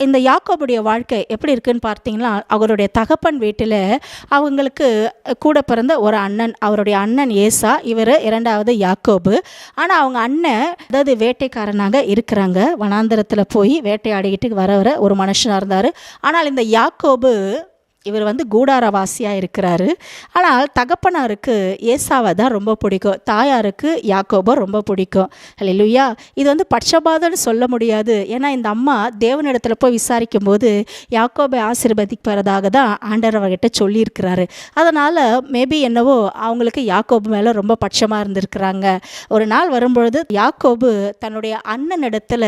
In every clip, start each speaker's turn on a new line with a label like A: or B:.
A: இந்த யாக்கோபுடைய வாழ்க்கை எப்படி இருக்குன்னு பார்த்தீங்கன்னா அவருடைய தகப்பன் வீட்டில் அவங்களுக்கு கூட பிறந்த ஒரு அண்ணன் அவருடைய அண்ணன் ஏசா இவர் இரண்டாவது யாக்கோபு. ஆனால் அவங்க அண்ணன் அதாவது வேட்டைக்காரனாக இருக்கிறாங்க. வனாந்தரத்தில் போய் வேட்டையாடிக்கிட்டு வர வர ஒரு மனுஷனாக இருந்தார். ஆனால் இந்த யாக்கோபு இவர் வந்து கூடாரவாசியாக இருக்கிறாரு. ஆனால் தகப்பனாருக்கு ஏசாவை தான் ரொம்ப பிடிக்கும். தாயாருக்கு யாக்கோபோ ரொம்ப பிடிக்கும். இல்லையா இது வந்து பட்சபாதம்னு சொல்ல முடியாது. ஏன்னா இந்த அம்மா தேவனிடத்தில் போய் விசாரிக்கும் போது யாக்கோபை ஆசீர்வதிப்பதாக தான் ஆண்டவர் அவர்கிட்ட சொல்லியிருக்கிறாரு. அதனால் மேபி என்னவோ அவங்களுக்கு யாக்கோபு மேலே ரொம்ப பட்சமாக இருந்திருக்கிறாங்க. ஒரு நாள் வரும்பொழுது யாக்கோபு தன்னுடைய அண்ணன் இடத்துல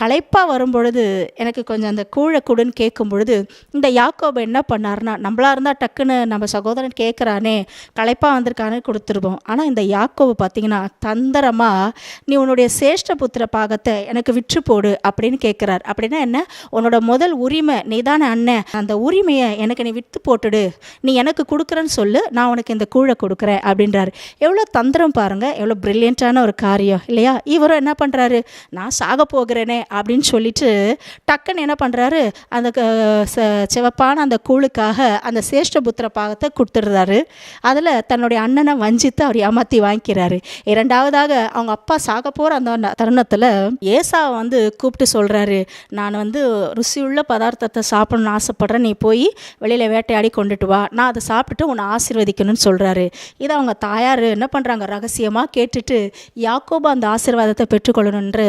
A: களைப்பாக வரும்பொழுது எனக்கு கொஞ்சம் அந்த கூழை கொடுன்னு கேட்கும் பொழுது இந்த யாக்கோபு என்ன பண்ணார்னா நம்மளா இருந்தால் டக்குன்னு நம்ம சகோதரன் கேட்குறானே களைப்பாக வந்திருக்கானே கொடுத்துருவோம். ஆனால் இந்த யாக்கோவை பார்த்தீங்கன்னா தந்திரமாக நீ உன்னுடைய சேஷ்ட புத்திர பாகத்தை எனக்கு விற்று போடு அப்படின்னு கேட்குறார் அப்படின்னா என்ன? உன்னோட முதல் உரிமை நீ தானே அண்ணன் அந்த உரிமையை எனக்கு நீ விற்று போட்டுடு. நீ எனக்கு கொடுக்குறேன்னு சொல்லு நான் உனக்கு இந்த கூழை கொடுக்குறேன் அப்படின்றாரு. எவ்வளோ தந்திரம் பாருங்கள் எவ்வளோ ப்ரில்லியண்ட்டான ஒரு காரியம் இல்லையா? இவரும் என்ன பண்ணுறாரு நான் சாக போகிறேனே அப்படின்னு சொல்லிட்டு டக்குன்னு என்ன பண்ணுறாரு அந்த க- ச- சிவப்பான அந்த கூழுக்காக அந்த சேஷ்டபுத்திர பாகத்தை கொடுத்துடுறாரு. அதில் தன்னுடைய அண்ணனை வஞ்சித்து அவர் ஏமாற்றி வாங்கிக்கிறாரு. இரண்டாவதாக அவங்க அப்பா சாக போகிற அந்த தருணத்தில் ஏசாவை வந்து கூப்பிட்டு சொல்கிறாரு நான் வந்து ருசியுள்ள பதார்த்தத்தை சாப்பிடணும்னு ஆசைப்பட்றேன். நீ போய் வெளியில் வேட்டையாடி கொண்டுட்டு வா. நான் அதை சாப்பிட்டுட்டு உன்னை ஆசீர்வதிக்கணும்னு சொல்கிறாரு இதை அவங்க தாயார் என்ன பண்ணுறாங்க ரகசியமாக கேட்டுட்டு யாக்கோபு அந்த ஆசீர்வாதத்தை பெற்றுக்கொள்ளணுன்ற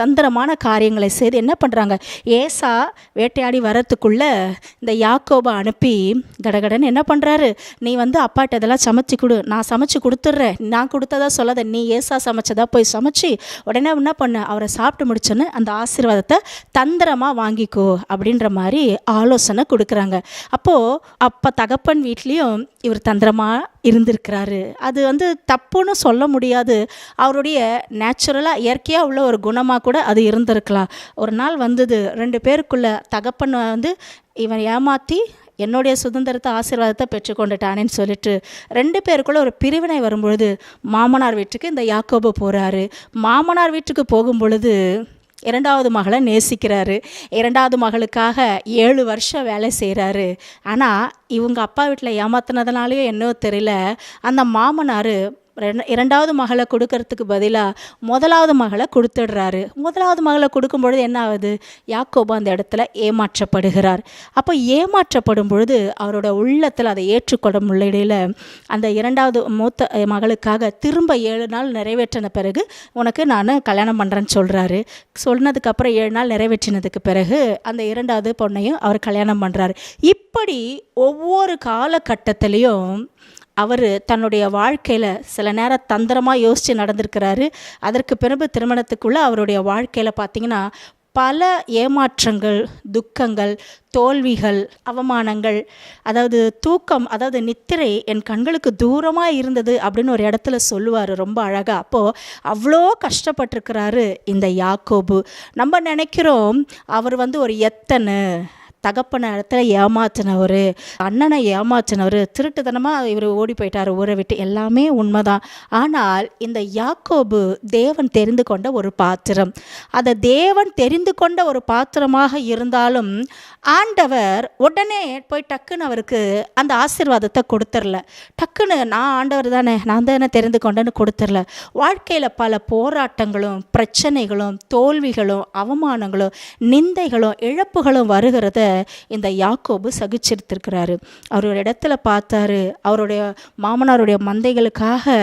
A: தந்திரமான காரியங்களை செய்து என்ன பண்ணுறாங்க ஏசா வேட்டையாடி வரத்துக்குள்ளே இந்த யாக்கோபை அனுப்பி கடகடன் என்ன பண்ணுறாரு நீ வந்து அப்பாட்ட இதெல்லாம் சமைச்சு கொடு. நான் சமைச்சு கொடுத்துட்றேன். நான் கொடுத்ததா சொல்லாத நீ ஏசா சமைச்சதா போய் சமைச்சு உடனே என்ன பண்ண? அவரை சாப்பிட்டு முடிச்சோன்னு அந்த ஆசீர்வாதத்தை தந்திரமாக வாங்கிக்கோ. அப்படின்ற மாதிரி ஆலோசனை கொடுக்குறாங்க. அப்போது அப்போ தகப்பன் வீட்லேயும் இவர் தந்திரமாக இருந்திருக்கிறாரு. அது வந்து தப்புன்னு சொல்ல முடியாது. அவருடைய நேச்சுரலாக இயற்கையாக உள்ள ஒரு குணமாக கூட அது இருந்திருக்கலாம். ஒரு நாள் வந்தது. ரெண்டு பேருக்குள்ள தகப்பன் வந்து இவன் ஏமாற்றி என்னுடைய சுதந்திரத்தை ஆசீர்வாதத்தை பெற்றுக்கொண்டுட்டானேன்னு சொல்லிட்டு ரெண்டு பேருக்குள்ள ஒரு பிரிவினை வரும்பொழுது மாமனார் வீட்டுக்கு இந்த யாக்கோபு போகிறாரு மாமனார் வீட்டுக்கு போகும் பொழுது இரண்டாவது மகளை நேசிக்கிறாரு. இரண்டாவது மகளுக்காக ஏழு வருஷம் வேலை செய்கிறாரு ஆனால் இவங்க அப்பா வீட்டில் ஏமாத்தினதுனாலேயோ என்னவோ தெரியல. அந்த மாமனார் இரண்டாவது மகளை கொடுக்கறதுக்கு பதிலாக முதலாவது மகளை கொடுத்துடுறாரு. முதலாவது மகளை கொடுக்கும் பொழுது என்ன ஆகுது? யாக்கோபு அந்த இடத்துல ஏமாற்றப்படுகிறார். அப்போ ஏமாற்றப்படும் பொழுது அவரோட உள்ளத்தில் அதை ஏற்றுக்கொள்ள முடியல அந்த இரண்டாவது மூத்த மகளுக்காக திரும்ப ஏழு நாள் நிறைவேற்றின பிறகு உனக்கு நான் கல்யாணம் பண்ணுறேன்னு சொல்கிறாரு சொன்னதுக்கப்புறம் ஏழு நாள் நிறைவேற்றினதுக்கு பிறகு அந்த இரண்டாவது பொண்ணையும் அவர் கல்யாணம் பண்ணுறாரு இப்படி ஒவ்வொரு காலகட்டத்திலையும் அவர் தன்னுடைய வாழ்க்கையில் சில நேரம் தந்திரமாக யோசித்து நடந்திருக்கிறாரு. அதற்கு பிறகு திருமணத்துக்குள்ளே அவருடைய வாழ்க்கையில் பார்த்திங்கன்னா பல ஏமாற்றங்கள் துக்கங்கள் தோல்விகள் அவமானங்கள் அதாவது தூக்கம் அதாவது நித்திரை என் கண்களுக்கு தூரமாக இருந்தது அப்படின்னு ஒரு இடத்துல சொல்லுவார் ரொம்ப அழகாக அப்போது அவ்வளோ கஷ்டப்பட்டிருக்கிறாரு இந்த யாக்கோபு. நம்ம நினைக்கிறோம் அவர் வந்து ஒரு எத்தனை தகப்பன இடத்துல ஏமாத்தினவர் அண்ணனை ஏமாத்தினவர் திருட்டுத்தனமாக இவர் ஓடி போயிட்டார் ஊரை விட்டு. எல்லாமே உண்மைதான். ஆனால் இந்த யாக்கோபு தேவன் தெரிந்து கொண்ட ஒரு பாத்திரம். அதை தேவன் தெரிந்து கொண்ட ஒரு பாத்திரமாக இருந்தாலும் ஆண்டவர் உடனே போய் டக்குன்னு அவருக்கு அந்த ஆசீர்வாதத்தை கொடுத்துர்ல டக்குன்னு நான் ஆண்டவர் தானே நான் தானே தெரிந்து கொண்டேன்னு கொடுத்துர்ல வாழ்க்கையில் பல போராட்டங்களும் பிரச்சனைகளும் தோல்விகளும் அவமானங்களும் நிந்தைகளும் இழப்புகளும் வருகிறத இந்த யாக்கோபு சகிச்சிருத்திருக்கிறாரு. அவருடைய இடத்துல பார்த்தாரு அவருடைய மாமனாருடைய மந்தைகளுக்காக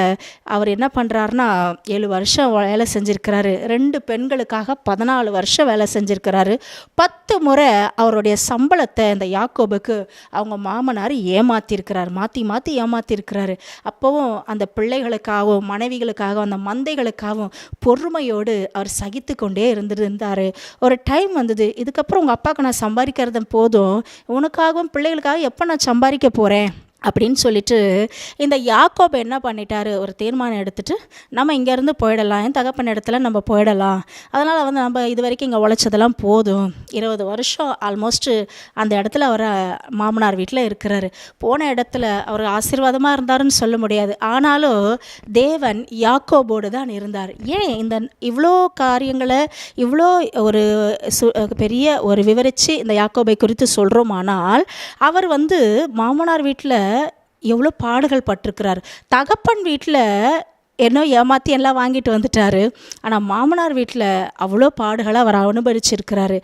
A: அவர் என்ன பண்ணுறாருனா ஏழு வருஷம் வேலை செஞ்சிருக்கிறாரு. ரெண்டு பெண்களுக்காக பதினாலு வருஷம் வேலை செஞ்சிருக்கிறாரு. பத்து முறை அவருடைய சம்பளத்தை இந்த யாக்கோபுக்கு அவங்க மாமனார் ஏமாற்றிருக்கிறார் மாற்றி மாற்றி ஏமாத்திருக்கிறாரு. அப்போவும் அந்த பிள்ளைகளுக்காகவும் மனைவிகளுக்காகவும் அந்த மந்தைகளுக்காகவும் பொறுமையோடு அவர் சகித்து கொண்டே இருந்திருந்தார். ஒரு டைம் வந்தது. இதுக்கப்புறம் உங்கள் அப்பாவுக்கு நான் சம்பாதிக்கிறது போதும். உனக்காகவும் பிள்ளைகளுக்காக எப்போ நான் சம்பாதிக்க போகிறேன் அப்படின்னு சொல்லிட்டு இந்த யாக்கோப் என்ன பண்ணிட்டாரு? ஒரு தீர்மானம் எடுத்துட்டு நம்ம இங்கேருந்து போயிடலாம். என் தகப்பன் இடத்துல நம்ம போயிடலாம். அதனால் வந்து நம்ம இது வரைக்கும் இங்கே உழைச்சதெல்லாம் போதும். இருபது வருஷம் ஆல்மோஸ்ட்டு அந்த இடத்துல அவர் மாமனார் வீட்டில் இருக்கிறாரு. போன இடத்துல அவர் ஆசீர்வாதமாக இருந்தாருன்னு சொல்ல முடியாது. ஆனாலும் தேவன் யாக்கோபோடு தான் இருந்தார். ஏன் இந்த இவ்வளோ காரியங்களை இவ்வளோ ஒரு சு பெரிய ஒரு விவரித்து இந்த யாக்கோபை குறித்து சொல்கிறோமானால் அவர் வந்து மாமனார் வீட்டில் எவ்வளோ பாடுகள் பட்டிருக்கிறார். தகப்பன் வீட்டில் என்னோ ஏமாற்றி எல்லாம் வாங்கிட்டு வந்துட்டாரு. ஆனால் மாமனார் வீட்டில் அவ்வளோ பாடுகளை அவர் அனுபவிச்சிருக்கிறாரு.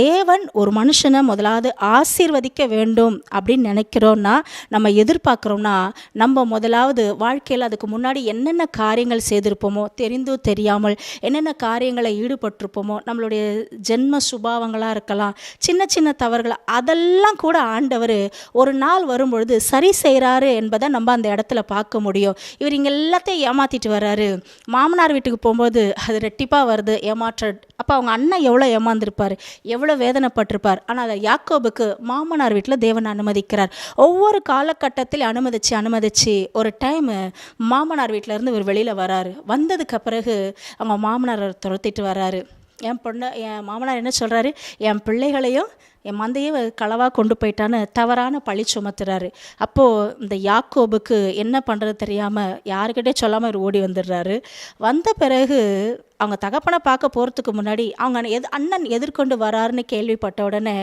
A: தேவன் ஒரு மனுஷனை முதலாவது ஆசீர்வதிக்க வேண்டும் அப்படின்னு நினைக்கிறோன்னா நம்ம எதிர்பார்க்குறோம்னா நம்ம முதலாவது வாழ்க்கையில் அதுக்கு முன்னாடி என்னென்ன காரியங்கள் செய்திருப்போமோ தெரிந்தோ தெரியாமல் என்னென்ன காரியங்களை ஈடுபட்டிருப்போமோ நம்மளுடைய ஜென்ம சுபாவங்களாக இருக்கலாம் சின்ன சின்ன தவறுகள் அதெல்லாம் கூட ஆண்டவர் ஒரு நாள் வரும்பொழுது சரி செய்கிறாரு என்பதை நம்ம அந்த இடத்துல பார்க்க முடியும். இவர் இங்கே எல்லாத்தையும் ஏமாற்றி ஏமாற்றிட்டு வர்றாரு மாமனார் வீட்டுக்கு போகும்போது அது ரெட்டிப்பாக வருது ஏமாற்ற அப்போ அவங்க அண்ணன் எவ்வளோ ஏமாந்துருப்பார் எவ்வளோ வேதனைப்பட்டிருப்பார். ஆனால் அதை யாக்கோபுக்கு மாமனார் வீட்டில் தேவன் அனுமதிக்கிறார். ஒவ்வொரு காலகட்டத்தில் அனுமதித்து அனுமதித்து ஒரு டைமு மாமனார் வீட்டிலேருந்து இவர் வெளியில் வராரு. வந்ததுக்கு பிறகு அவங்க மாமனார் துரத்திட்டு வராரு. என் பொண்ணை என் மாமனார் என்ன சொல்கிறாரு என் பிள்ளைகளையும் என் மந்தையே களவாக கொண்டு போயிட்டான்னு தவறான பழி சுமத்துறாரு. அப்போது இந்த யாக்கோபுக்கு என்ன பண்ணுறது தெரியாமல் யாருக்கிட்டே சொல்லாமல் ஓடி வந்துடுறாரு. வந்த பிறகு அவங்க தகப்பனை பார்க்க போகிறதுக்கு முன்னாடி அவங்க எது அண்ணன் எதிர்கொண்டு வராருன்னு கேள்விப்பட்ட உடனே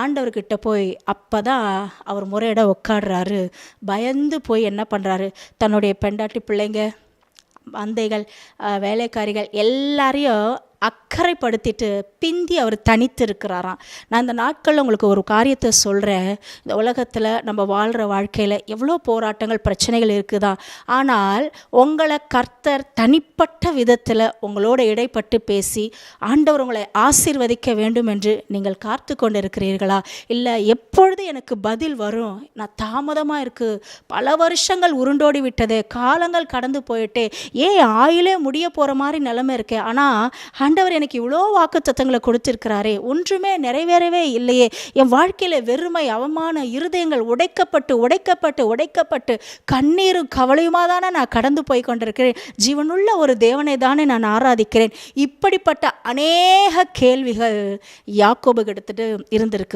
A: ஆண்டவர்கிட்ட போய் அப்போ தான் அவர் முறையிட உட்காடுறாரு பயந்து போய் என்ன பண்ணுறாரு தன்னுடைய பெண்டாட்டி பிள்ளைங்க மந்தைகள் வேலைக்காரிகள் எல்லாரையும் அக்கறைப்படுத்திட்டு பிந்தி அவர் தனித்து இருக்கிறாராம் நான் இந்த நாட்களில் உங்களுக்கு ஒரு காரியத்தை சொல்கிறேன் இந்த உலகத்தில் நம்ம வாழ்கிற வாழ்க்கையில் எவ்வளோ போராட்டங்கள் பிரச்சனைகள் இருக்குதா ஆனால் உங்களை கர்த்தர் தனிப்பட்ட விதத்தில் உங்களோட இடைப்பட்டு பேசி ஆண்டவர் உங்களை ஆசீர்வதிக்க வேண்டும் என்று நீங்கள் காத்து கொண்டு இருக்கிறீர்களா இல்லை எப்பொழுது எனக்கு பதில் வரும்? நான் தாமதமாக இருக்குது பல வருஷங்கள் உருண்டோடி விட்டது. காலங்கள் கடந்து போயிட்டே. ஏன் ஆயிலே முடிய போகிற மாதிரி நிலமை இருக்கே. ஆனால் ஆண்டவர் எனக்கு இவ்வளோ வாக்கு தத்தங்களை கொடுத்திருக்கிறாரே ஒன்றுமே நிறைவேறவே இல்லையே. என் வாழ்க்கையில் வெறுமை அவமான இருதயங்கள் உடைக்கப்பட்டு உடைக்கப்பட்டு உடைக்கப்பட்டு கண்ணீரும் கவலையுமா தானே நான் கடந்து போய் கொண்டிருக்கிறேன். ஜீவனுள்ள ஒரு தேவனை தானே நான் ஆராதிக்கிறேன். இப்படிப்பட்ட அநேக கேள்விகள் யாக்கோபு எடுத்துட்டு இருந்திருக்கு.